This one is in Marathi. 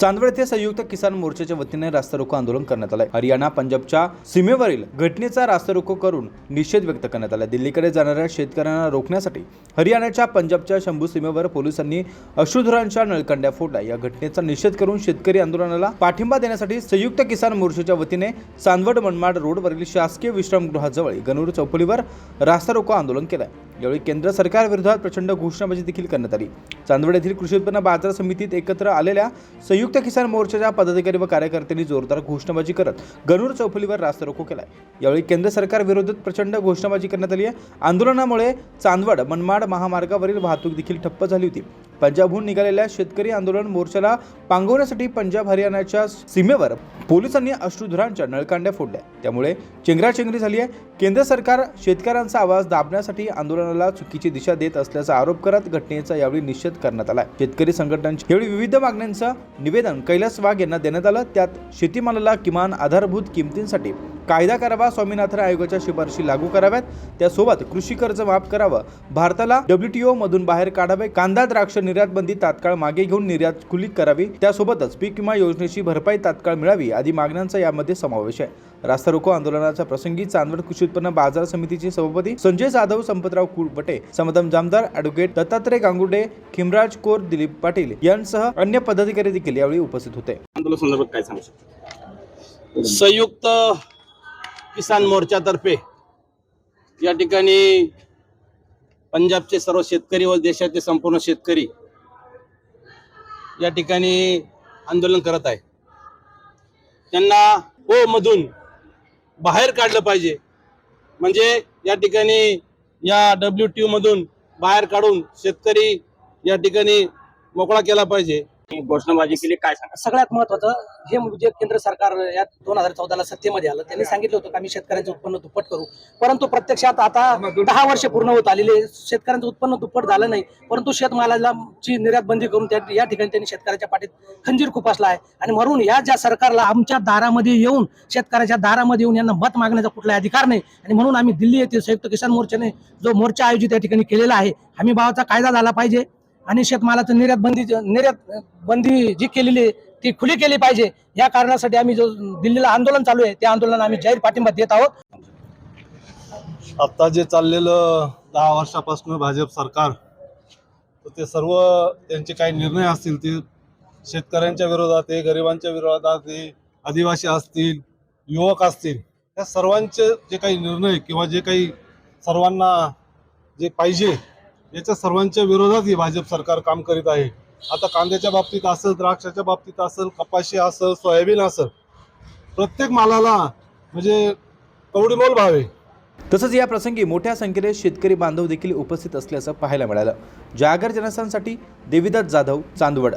चांदवड येथे संयुक्त किसान मोर्चाच्या वतीने रास्ता रोको आंदोलन करण्यात आलंय. हरियाणा पंजाबच्या सीमेवरील घटनेचा रास्ता रोको करून निषेध व्यक्त करण्यात आला दिल्लीकडे जाणाऱ्या शेतकऱ्यांना रोखण्यासाठी हरियाणाच्या पंजाबच्या शंभू सीमेवर पोलिसांनी अश्रुधुरांच्या नळकंड्या फोडल्या. या घटनेचा निषेध करून शेतकरी आंदोलनाला पाठिंबा देण्यासाठी संयुक्त किसान मोर्चाच्या वतीने चांदवड मनमाड रोडवरील शासकीय विश्रामगृहाजवळ गणूर चौपलीवर रास्ता रोको आंदोलन केलं यावेळी केंद्र सरकारविरोधात प्रचंड घोषणाबाजी देखील करण्यात आली. चांदवड येथील कृषी उत्पन्न बाजार समितीत एकत्र आलेल्या संयुक्त किसान मोर्चाच्या पदाधिकारी व कार्यकर्त्यांनी जोरदार घोषणाबाजी करत गणूर चौफुलीवर रास्ता रोको केला यावेळी केंद्र सरकारविरोधात प्रचंड घोषणाबाजी करण्यात आली आहे. आंदोलनामुळे चांदवड मनमाड महामार्गावरील वाहतूक देखील ठप्प झाली होती. पंजाबहून निघालेल्या शेतकरी आंदोलन मोर्चाला पांगवण्यासाठी पंजाब हरियाणाच्या सीमेवर पोलिसांनी अश्रुधुरांच्या नळकांड्या फोडल्या. त्यामुळे चेंगराचेंगरी झाली आहे. केंद्र सरकार शेतकऱ्यांचा आवाज दाबण्यासाठी आंदोलनाला चुकीची दिशा देत असल्याचा आरोप करत घटनेचा यावेळी निषेध करण्यात आला शेतकरी संघटनांच्या यावेळी विविध मागण्यांचं निवेदन कैलास वाघ यांना देण्यात आलं. त्यात शेतीमालाला किमान आधारभूत किमतींसाठी कायदा करावा स्वामीनाथन आयोगाच्या शिफारशी लागू कराव्यात. त्यासोबत कृषी कर्ज माफ करावं. भारताला डब्ल्यूटीओ मधून बाहेर काढावे. कांदा द्राक्ष निर्यात बंदी तात्काळ मागे घेऊन निर्यात खुली करावी. त्यासोबतच पीक विमा योजनेची भरपाई तात्काळ मिळावी आदी मागण्यांचा यामध्ये समावेश आहे. रास्ता रोको आंदोलनाच्या प्रसंगी चांदवड कृषी उत्पन्न बाजार समितीचे सभापती संजय जाधव संपतराव कुलपटे समदम जामदार ॲडव्होकेट दत्तात्रय गांगुडे खिमराज कोर दिलीप पाटील यांसह अन्य पदाधिकारी देखील यावेळी उपस्थित होते. आंदोलन संदर्भात काय सांगू शकता? संयुक्त किसान मोर्चातर्फे या ठिकाणी पंजाबचे सर्व शेतकरी व देशाचे संपूर्ण शेतकरी या ठिकाणी आंदोलन करत आहे. त्यांना ओ मधून बाहेर काढलं पाहिजे. म्हणजे या ठिकाणी या डब्ल्यू टी मधून बाहेर काढून शेतकरी या ठिकाणी मोकळा केला पाहिजे. घोषणाबाजी केली काय सांगा? सगळ्यात महत्वाचं हे जे केंद्र सरकार या दोन हजार चौदाला सत्तेमध्ये आलं. त्यांनी सांगितलं होतं की आम्ही शेतकऱ्यांचं उत्पन्न दुप्पट करू. परंतु प्रत्यक्षात आता दहा वर्ष पूर्ण होत आलेले शेतकऱ्यांचं उत्पन्न दुप्पट झालं नाही. परंतु शेतमालाला ची निर्यात बंदी करून त्या या ठिकाणी त्यांनी शेतकऱ्याच्या पाठीत खंजीर खुपासला आहे. आणि म्हणून या ज्या सरकारला आमच्या दारामध्ये येऊन शेतकऱ्याच्या दारामध्ये येऊन यांना मत मागण्याचा कुठलाही अधिकार नाही. आणि म्हणून आम्ही दिल्ली येथील संयुक्त किसान मोर्चाने जो मोर्चा आयोजित या ठिकाणी केलेला आहे हमी भावाचा कायदा झाला पाहिजे. आणि शेतमालाचं निर्यात बंदी निर्यात बंदी जी केलेली आहे ती खुली केली पाहिजे. या कारणासाठी आम्ही जो दिल्लीला आंदोलन चालू आहे त्या आंदोलनाला आम्ही जाहीर पाठिंबा देत आहोत. आता जे चाललेलं दहा वर्षापासून भाजप सरकार तर ते सर्व त्यांचे काही निर्णय असतील ते शेतकऱ्यांच्या विरोधात आहे गरिबांच्या विरोधात आहे आदिवासी असतील युवक असतील या सर्वांचे जे काही निर्णय किंवा जे काही सर्वांना जे पाहिजे याच्या सर्वांच्या विरोधात ही भाजप सरकार काम करीत आहे. आता कांद्याच्या बाबतीत असेल द्राक्षाच्या बाबतीत असेल कपाशी असेल सोयाबीन असेल प्रत्येक मालाला म्हणजे कवडीमोल भाव आहे. तसंच या प्रसंगी मोठ्या संख्येने शेतकरी बांधव देखील उपस्थित असल्याचं पाहायला मिळालं. जागर जनस्थानसाठी देविदास जाधव चांदवड.